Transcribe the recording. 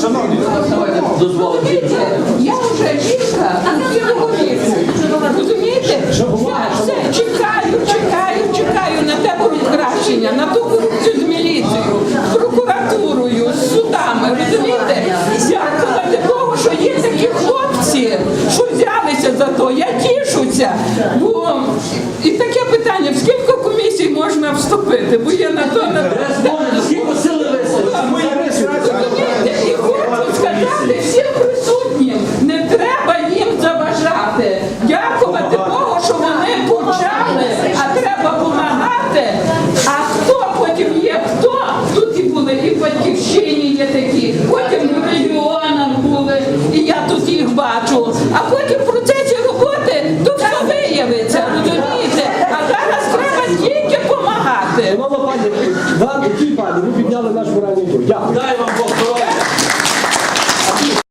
Шановні, Давайте дозволимо. Я вже жінка похилого віку. Розумієте? Я все чекаю, чекаю, чекаю на те покращення, на ту корупцію з міліцією, з прокуратурою, з судами. Розумієте? Дякувати Богу, що є такі хлопці, що взялися за то. Я тішуся. Бо і таке питання: в скільки комісій можна вступити? Бо є на то на А хто потім є? Хто? Тут і були, і в батьківщині є такі, потім в регіонах були, і я тут їх бачу. А потім в процесі роботи то все виявиться, розумієте? А зараз треба тільки допомагати. Шановна пані, вам, пані, ви підняли наш моральний дух. Дякую. Дай вам